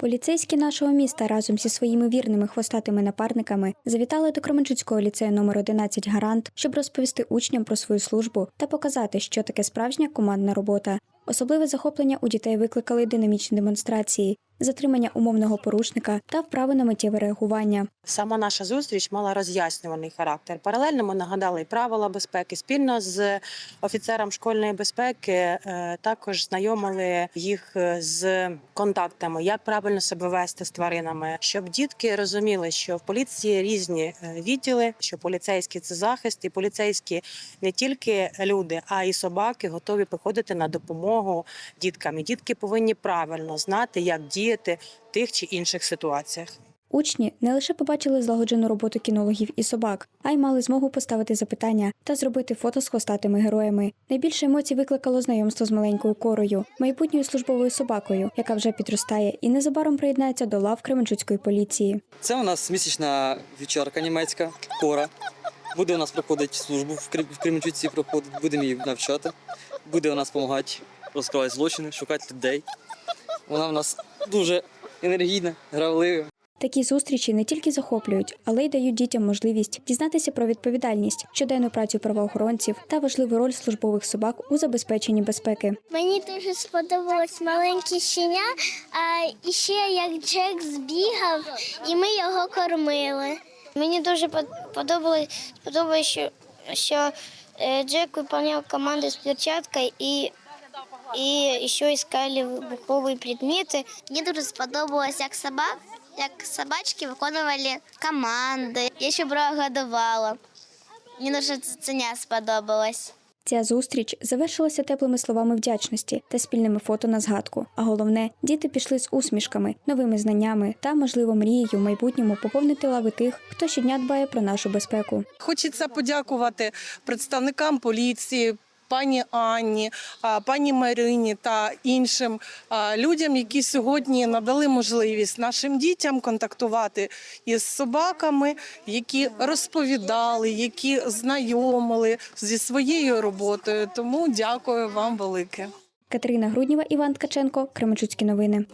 Поліцейські нашого міста разом зі своїми вірними хвостатими напарниками завітали до Кременчуцького ліцею номер 11 Гарант, щоб розповісти учням про свою службу та показати, що таке справжня командна робота. Особливе захоплення у дітей викликали динамічні демонстрації, затримання умовного порушника та вправи на миттєве реагування. Сама наша зустріч мала роз'яснюваний характер. Паралельно ми нагадали і правила безпеки. Спільно з офіцером школьної безпеки е, також знайомили їх е, з контактами, як правильно себе вести з тваринами, щоб дітки розуміли, що в поліції різні е, відділи, що поліцейські це захист, і поліцейські не тільки люди, а й собаки готові приходити на допомогу діткам. І дітки повинні правильно знати, як діяти в тих чи інших ситуаціях. Учні не лише побачили злагоджену роботу кінологів і собак, а й мали змогу поставити запитання та зробити фото з хвостатими героями. Найбільше емоцій викликало знайомство з маленькою корою, майбутньою службовою собакою, яка вже підростає і незабаром приєднається до лав Кременчуцької поліції. Це у нас місячна вівчарка німецька, кора. Буде у нас проходити службу в Крим- в Кременчуці, проходить, будемо її навчати. Буде у нас допомагати розкривати злочини, шукати людей. Вона у нас дуже енергійна, гравлива. Такі зустрічі не тільки захоплюють, але й дають дітям можливість дізнатися про відповідальність, щоденну працю правоохоронців та важливу роль службових собак у забезпеченні безпеки. Мені дуже сподобалось маленьке щеня, а і ще як Джек збігав, і ми його кормили. Мені дуже под- подобалось, подобалось що, що е, Джек виконував команди з перчаткою і, і ще іскали вибухові предмети. Мені дуже сподобалось, як собак, як собачки виконували команди. Я ще брала годувала. Мені дуже це не сподобалось. Ця зустріч завершилася теплими словами вдячності та спільними фото на згадку. А головне, діти пішли з усмішками, новими знаннями та, можливо, мрією в майбутньому поповнити лави тих, хто щодня дбає про нашу безпеку. Хочеться подякувати представникам поліції. Пані Анні, пані Марині та іншим людям, які сьогодні надали можливість нашим дітям контактувати із собаками, які розповідали, які знайомили зі своєю роботою. Тому дякую вам велике. Катерина Грудніва, Іван Ткаченко, Кременчуцькі новини.